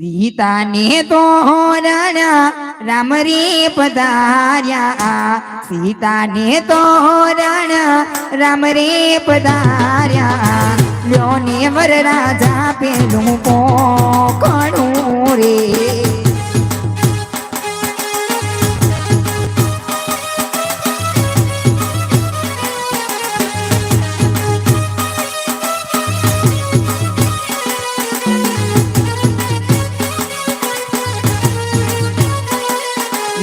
સીતાને તો રાણા રામ રે પધાર્યા. સીતાને તો રાણા રામ રે પધાર્યા. લ્યોને વર રાજા પેલું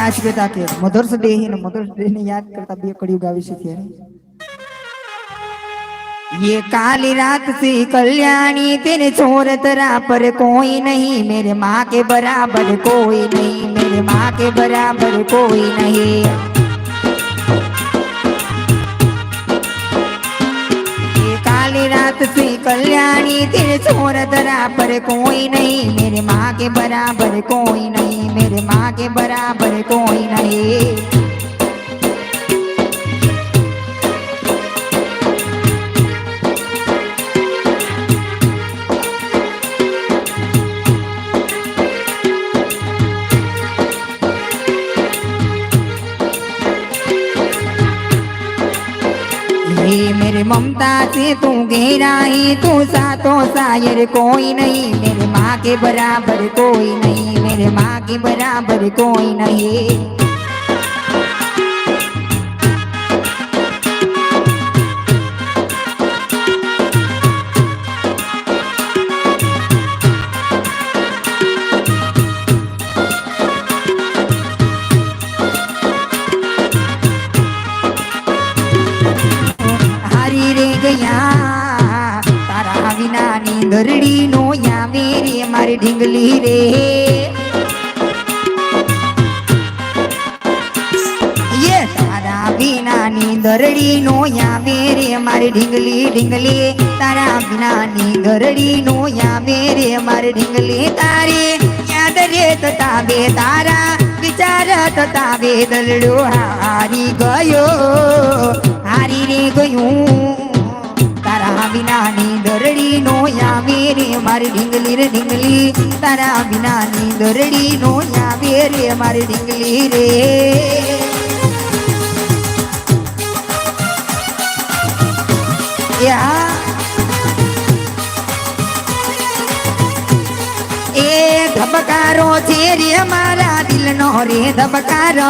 એમાં આ જ કહેતા કે મધર્સ ડે ને મધર્સ ડે ને યાદ કરતા બે કડીઓ ગાવી શકીએ ये काली रात से कल्याणी तेरे छोर तरा पर कोई नहीं मेरे माँ के बराबर कोई नहीं मेरे माँ के बराबर कोई नहीं कल्याणी तेरे छोर तरा पर कोई नहीं मेरे माँ के बराबर कोई नहीं मेरे माँ के बराबर कोई नहीं मेरे ममता से तू गहराई तू सातो शायर कोई नहीं मेरे माँ के बराबर कोई नहीं मेरे माँ के बराबर कोई नहीं યાવે રે મારી ઢીંગલી રે. વિનાની દરડી નો યાવે રે મારી ઢીંગલી ઢીંગલી. તારા વિનાની દરડી નો યાવે રે મારી ઢીંગલી. તારી યાદ રે બે, તારા વિચાર બે. દલડો હારી ગયો, હારી રે ગયું. વિનાની દરડી નો યાવે રે, મારી ઢીંગલી રે ઢીંગલી. તારા વિનાની દરડી નો યાવે રે, મારી ઢીંગલી રે. એ ધબકારો છે રે મારા દિલનો રે ધબકારો.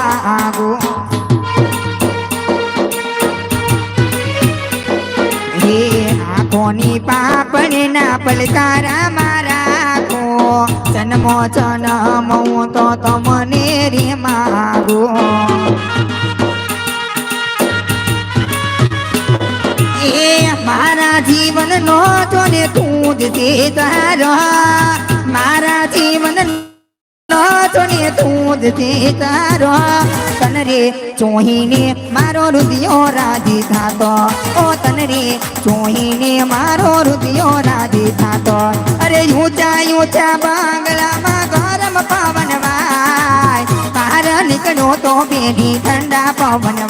ના પલકારા મારા કો જન્મો જન્મ હું તો તમને રે માગો. એ મારા જીવનનો તો ને તું જ તે તારા. મારા જીવન નો તો જ તારો. તન રે ચોહીને મારો રુદિયો રાજી થાતો. ઓ તન રે ચોહીને મારો રુદિયો રાજી થાતો. અરે ઊંચા ઊંચા બાંગલામાં ગરમ પવન વાય. બહાર નીકળો તો બેડી ઠંડા પવન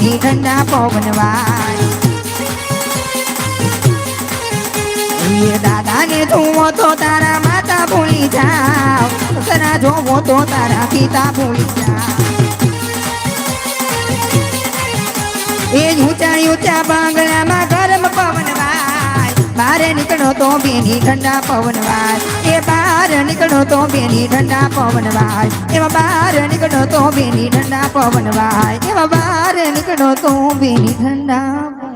બેની ઠંડા પવન વાય એ દાદાને જુઓ તો તારા માતા ભૂલી જાવ સસરા જોવો તો તારા પિતા ભૂલી જાવ એ ઊંચા ઊંચા બાંગડામાં બહાર નીકળો તો બેની ઠંડા પવન વાય. એ બહાર નીકળો તો બેની ઠંડા પવન વાય. એમાં બહાર નીકળો તો બેની ઠંડા પવન વાય. એમાં બહાર નીકળો તો બેની ઠંડા